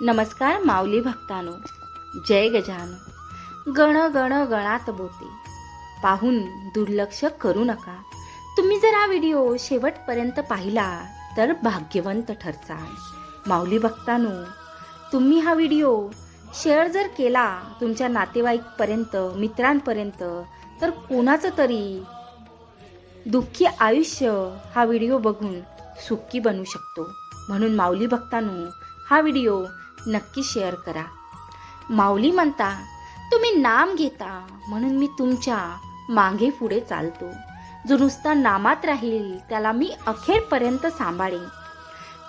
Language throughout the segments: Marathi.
नमस्कार माऊली भक्तानो जय गजानो गण गण गणात बोते. पाहून दुर्लक्ष करू नका. तुम्ही जर हा व्हिडिओ शेवटपर्यंत पाहिला तर भाग्यवंत ठरचाल माऊली भक्तानो तुम्ही हा व्हिडिओ शेअर जर केला तुमच्या नातेवाईकपर्यंत मित्रांपर्यंत तर कोणाचं तरी दुःखी आयुष्य हा व्हिडिओ बघून सुखी बनू शकतो. म्हणून माऊली भक्तानो हा व्हिडिओ नक्की शेअर करा. माऊली म्हणता तुम्ही नाम घेता म्हणून मी तुमच्या मागे पुढे चालतो. जो नुसता नामात राहील त्याला मी अखेरपर्यंत सांभाळेन.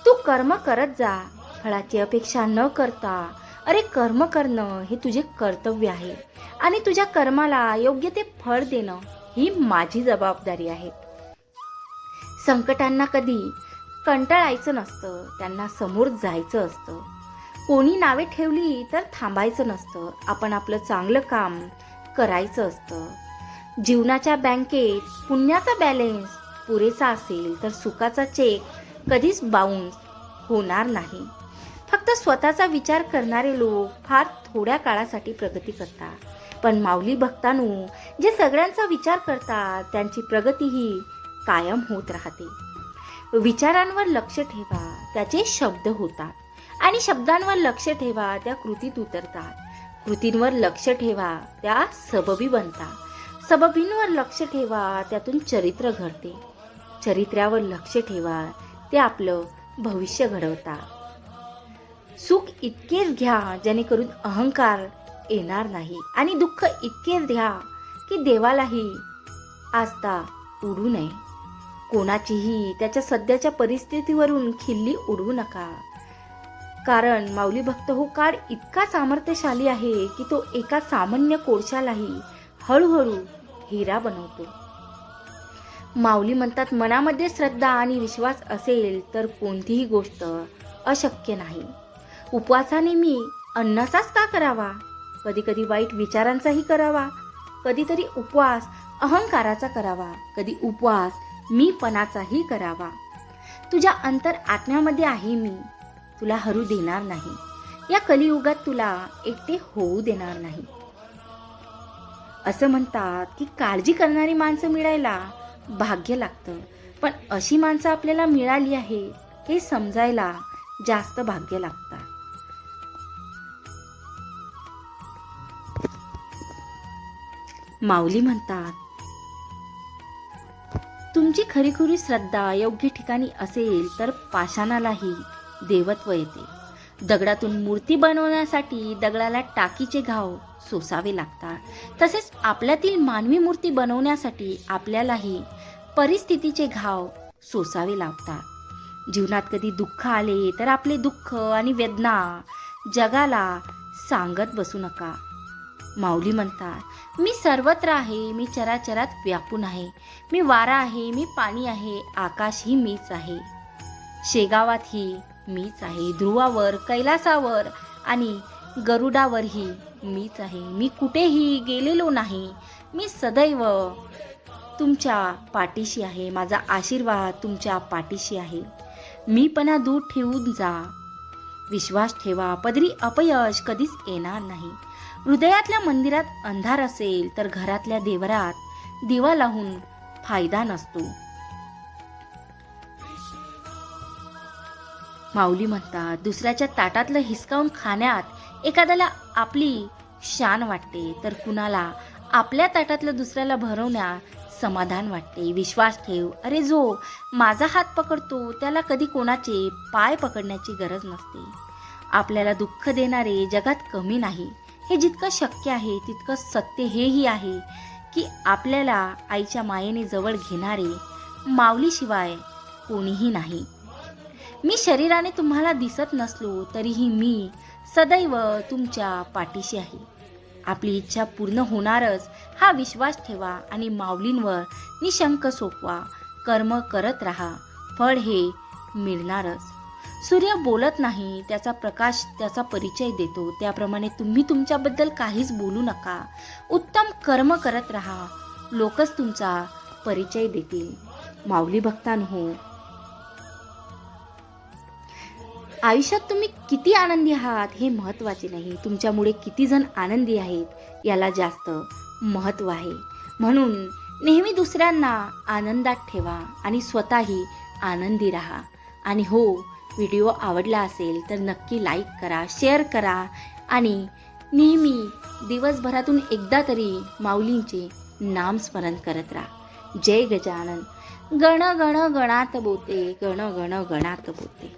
तू कर्म करत जा फळाची अपेक्षा न करता. अरे कर्म करणं हे तुझे कर्तव्य आहे आणि तुझ्या कर्माला योग्य ते फळ देणं ही माझी जबाबदारी आहे. संकटांना कधी कंटाळायचं नसतं त्यांना समोर जायचं असतं. कोणी नावे ठेवली तर थांबायचं नसतं. आपण आपलं चांगलं काम करायचं असतं. जीवनाच्या बँकेत पुण्याचा बॅलेन्स पुरेसा असेल तर सुखाचा चेक कधीच बाउन्स होणार नाही. फक्त स्वतःचा विचार करणारे लोक फार थोड्या काळासाठी प्रगती करतात. पण माऊली भक्तांनो जे सगळ्यांचा विचार करतात त्यांची प्रगती ही कायम होत राहते. विचारांवर लक्ष ठेवा त्याचे शब्द होतात. आणि शब्दांवर लक्ष ठेवा त्या कृतीत उतरतात. कृतींवर लक्ष ठेवा त्या सबबी बनतात. सबबींवर लक्ष ठेवा त्यातून चरित्र घडते. चरित्र्यावर लक्ष ठेवा ते आपलं भविष्य घडवतात. सुख इतकेच घ्या जेणेकरून अहंकार येणार नाही. आणि दुःख इतकेच घ्या की देवालाही आस्था उडू नये. कोणाचीही त्याच्या सध्याच्या परिस्थितीवरून खिल्ली उडवू नका. कारण माऊली भक्त हो काळ इतका सामर्थ्यशाली आहे की तो एका सामान्य कोळशालाही हळूहळू हिरा बनवतो. माऊली म्हणतात मनामध्ये श्रद्धा आणि विश्वास असेल तर कोणतीही गोष्ट अशक्य नाही. उपवासाने मी अन्नाचाच का करावा? कधी कधी वाईट विचारांचाही करावा. कधीतरी उपवास अहंकाराचा करावा. कधी उपवास मीपणाचाही करावा. तुझ्या अंतर आत्म्यामध्ये आहे मी. तुला हरू देणार नाही. या कलियुगात तुला एकटे होऊ देणार नाही. असं म्हणतात की काळजी करणारी माणसं मिळायला भाग्य लागतं. पण अशी माणसं आपल्याला मिळाली आहे हे समजायला जास्त भाग्य लागतात. माऊली म्हणतात तुमची खरीखुरी श्रद्धा योग्य ठिकाणी असेल तर पाषाणालाही देवत्व येते. दगडातून मूर्ती बनवण्यासाठी दगडाला टाकीचे घाव सोसावे लागतात. तसेच आपल्यातील मानवी मूर्ती बनवण्यासाठी आपल्यालाही परिस्थितीचे घाव सोसावे लागतात. जीवनात कधी दुःख आले तर आपले दुःख आणि वेदना जगाला सांगत बसू नका. माऊली म्हणतात मी सर्वत्र आहे मी चराचरात व्यापून आहे. मी वारा आहे मी पाणी आहे आकाश ही मीच आहे. शेगावातही मीच आहे ध्रुवावर कैलासावर आणि गरुडावरही मीच आहे. मी कुठेही गेलेलो नाही. मी सदैव तुमच्या पाठीशी आहे. माझा आशीर्वाद तुमच्या पाठीशी आहे. मीपणा दूर ठेवून जा. विश्वास ठेवा. पदरी अपयश कधीच येणार नाही. हृदयातल्या मंदिरात अंधार असेल तर घरातल्या देवरात दिवा लावून फायदा नसतो. माऊली म्हणतात दुसऱ्याच्या ताटातलं हिसकावून खाण्यात एखाद्याला आपली शान वाटते तर कुणाला आपल्या ताटातलं दुसऱ्याला भरवण्यात समाधान वाटते. विश्वास ठेव अरे जो माझा हात पकडतो त्याला कधी कोणाचे पाय पकडण्याची गरज नसते. आपल्याला दुःख देणारे जगात कमी नाही. हे जितकं शक्य आहे तितकं सत्य हेही आहे की आपल्याला आईच्या मायेने जवळ घेणारे माऊलीशिवाय कोणीही नाही. मी शरीराने तुम्हाला दिसत नसलो तरीही मी सदैव तुमच्या पाठीशी आहे. आपली इच्छा पूर्ण होणारच हा विश्वास ठेवा आणि माऊलींवर निशंक सोपवा. कर्म करत राहा. फळ हे मिळणारच. सूर्य बोलत नाही त्याचा प्रकाश त्याचा परिचय देतो. त्याप्रमाणे तुम्ही तुमच्याबद्दल काहीच बोलू नका. उत्तम कर्म करत राहा. लोकच तुमचा परिचय देतील. माऊली भक्तांहो आयुष्यात तुम्ही किती आनंदी आहात हे महत्त्वाचे नाही. तुमच्यामुळे किती जण आनंदी आहेत याला जास्त महत्त्व आहे. म्हणून नेहमी दुसऱ्यांना आनंदात ठेवा आणि स्वतःही आनंदी राहा. आणि हो व्हिडिओ आवडला असेल तर नक्की लाईक करा शेअर करा आणि नेहमी दिवसभरातून एकदा तरी माऊलींचे नामस्मरण करत राहा. जय गजानन. गण गण गणात बोते गण गण गणात बोते.